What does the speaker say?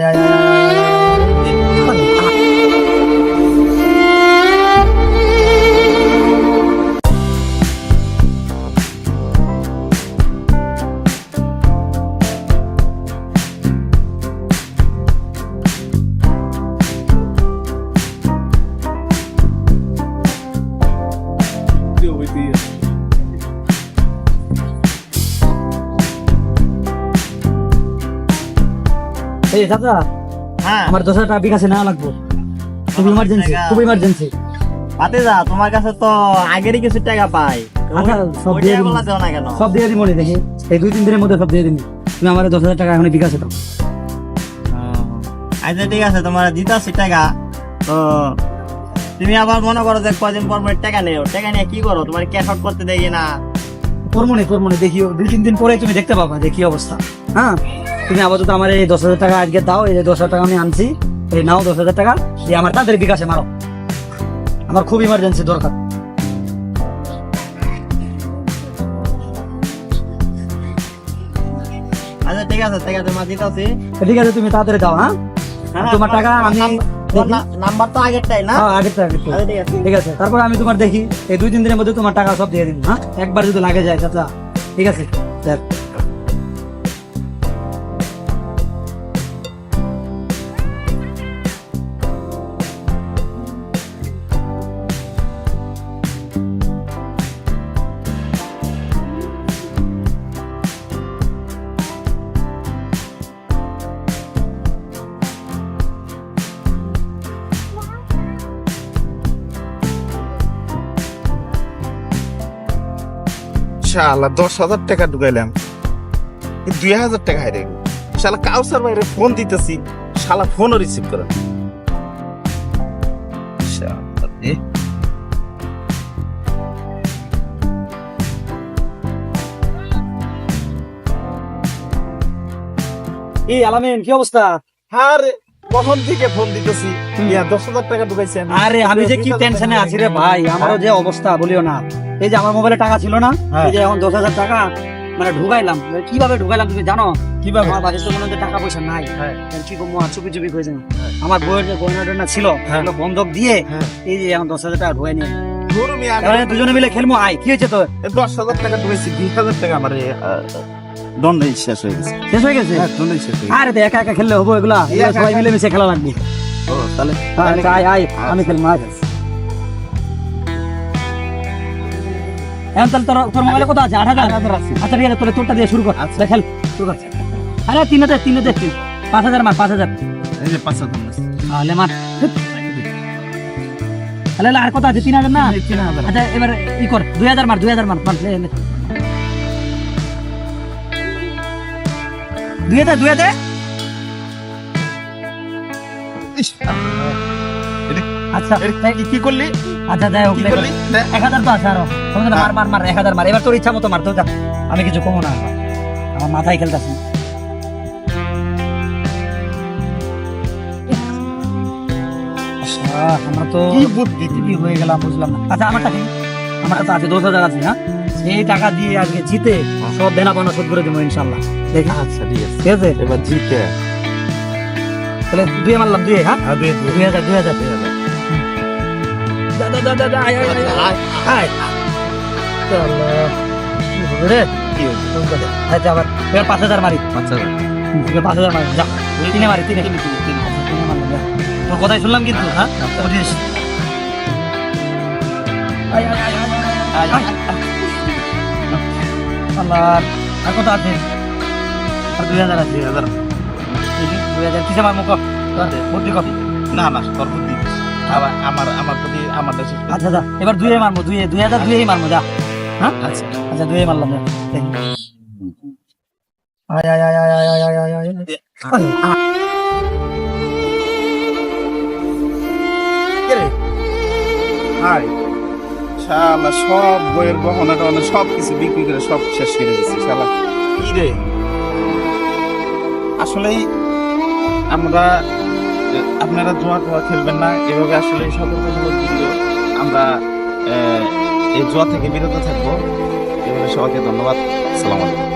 yeah, yeah. এই চাচা হ্যাঁ। আমার দশ হাজার টাকা বিকাশে নেওয়া লাগবো। খুব ইমার্জেন্সি খুব ইমার্জেন্সি পাতে যা তোমার কাছে তো আগেরই কিছু টাকা পাই। আচ্ছা, সব দিয়ে। না কেন? সব দিয়ে দিই দেখি। এই দুই তিন দিনের মধ্যে সব দিয়ে তুমি আমার দশ হাজার টাকা এখন বিকাশে দাও। আচ্ছা ঠিক আছে তোমার টাকা। তো তুমি আবার মনে করো যে কদিন পর পর টাকা নেও। টাকা নিয়ে কি করো? তোমার ক্যাশ আউট করতে দেখি না তোর মনে দেখিও দুই তিন দিন পরে তুমি দেখতে পাবা যে কি অবস্থা। হ্যাঁ? তুমি আপাতত আমার এই দশ হাজার টাকা আজকে দাও এই যে দশ হাজার টাকা আমি আনছি এই নাও দশ হাজার টাকা দিয়ে আমার তাদের বিকাশে মারো। আমার খুব ইমার্জেন্সি দরকার। আচ্ছা ঠিক আছে টাকা তোমার দিতাছি। তো ঠিক আছে তুমি তাড়াতাড়ি দাও হ্যাঁ? আর তোমার টাকা আমি না- নাম্বার তো আগেরটাই না? আগের টাকা একটু। ঠিক আছে। ঠিক আছে তারপর আমি তোমার দেখি এই দুই তিন দিনের মধ্যে তোমার টাকা সব দিয়ে দিন হ্যাঁ? একবার যদি লাগে যায় চাচা। ঠিক আছে শালা দশ হাজার টাকা ঢুকাইলাম। দুই হাজার টাকা হাইরে শালা কাউসার বাইরে ফোন দিতেছি শালা ফোনও রিসিভ করে। এই আলামিন কি অবস্থা? আরে কখন থেকে ফোন দিতেছি ইয়া দশ হাজার টাকা ঢুকাইছি আরে আমি যে কি টেনশনে আছি রে ভাই আমারও যে অবস্থা বলিও না। এই যে আমার মোবাইলে টাকা ছিল না হ্যাঁ। এই যে এখন দশ হাজার টাকা মানে ঢুকাইলাম। কীভাবে ঢুকাইলাম তুমি জানো? কীভাবে? আমার বাড়িতে মনে হচ্ছে টাকা পয়সা নাই। হ্যাঁ। কি করব? চুপি চুপি হয়ে যাবে। আমার বইয়ের যে গয়না টয়না ছিল হ্যাঁ। বন্ধক দিয়ে হ্যাঁ। এই যে এখন দশ হাজার টাকা ঢুকাই নিয়ে দুজনে মিলে খেলব? আয় কি হয়েছে তো দশ হাজার টাকা ঢুকাইছি দুই হাজার টাকা আমার এই, শেষ হয়ে গেছে। শেষ হয়ে গেছে? হ্যাঁ শেষ হয়ে আরে তো একা একা খেললে হব এগুলা? সবাই মিলে মিশে খেলা লাগবে। ও, তাহলে আচ্ছা, আয় আয় আমি খেলব আয়। এখন তাহলে তোর তোর মোবাইলে কত আছে? আট হাজার? আচ্ছা ঠিক আছে তোর তোরটা দিয়ে শুরু কর। আচ্ছা। খেল। শুরু কর। আরে তিন হাজার তিন হাজার পাঁচ হাজার মার পাঁচ হাজার। পাঁচ হাজার। তাহলে মার। তাহলে আর কত আছে? তিন হাজার না? আচ্ছা এবার ই কর। দুই হাজার মার দুই হাজার মার। মার, হাজার ইস, আচ্ছা কি- কি করলি? আচ্ছা যাই হোক কি লে, করলি? দে। এক হাজার তো আছে আরও। মার মার মার এক হাজার মার। এবার তোর ইচ্ছা মতো মার তো যা। আমি কিছু কমো না আমার। মাথায় খেলতেছি। আমরা তো কি বুদ্ধি হয়ে গেলাম বুঝলাম না। আচ্ছা আমার টাকা আমার কাছে আছে দশ হাজার আছে হ্যাঁ? এই টাকা দিয়ে আজকে জিতে সব দেনা পানা শোধ করে দেবো ইনশাল্লাহ। দেখি। আচ্ছা ঠিক আছে। ঠিক আছে? এবার জিতে। তাহলে দুয়ে মারলাম দুয়ে হ্যাঁ? হ্যাঁ দুই দুই দুই হাজার দুই হাজার। দুই হাজার। দা, দা, দা, দা, দা, আয়, রে? আচ্ছা, আবার। এবার পাঁচ হাজার মারি। পাঁচ হাজার। পাঁচ হাজার মারি। যা। তিনে মারি তিনে। আচ্ছা, তিনে মারলাম, যা। তোর কথাই শুনলাম কিন্তু হ্যাঁ? আয়, আয়, আয়, আয়, আয়। আর কত আছে। আর দুই হাজার আছে। দুই হাজার। দুই হাজার। কিসে মারমু কর বুদ্ধি কর। না না তোর বুদ্ধি আবার আমার আমার প্রতি আমার দেশে আচ্ছা যা এবার দুয়ে মারমু দুয়ে দুই হাজার দুয়েই মারমু যা। হ্যাঁ? আচ্ছা। আচ্ছা দুয়ে মারলাম যা। আয় আয় আয় আয় আয় আয় আয় আয় আয়। আয়। শালা সব বইয়ের গহনা টহনা সব কিছু বিক্রি করে সব শেষ করে দিচ্ছি শালা কি রে? আসলেই আমরা আপনারা জোয়া টোয়া খেলবেন না, এভাবে আসলে সতর্কমূলক ভিডিও আমরা এই জোয়া থেকে বিরত থাকব। এভাবে সবাইকে ধন্যবাদ। সালাম আলাইকুম।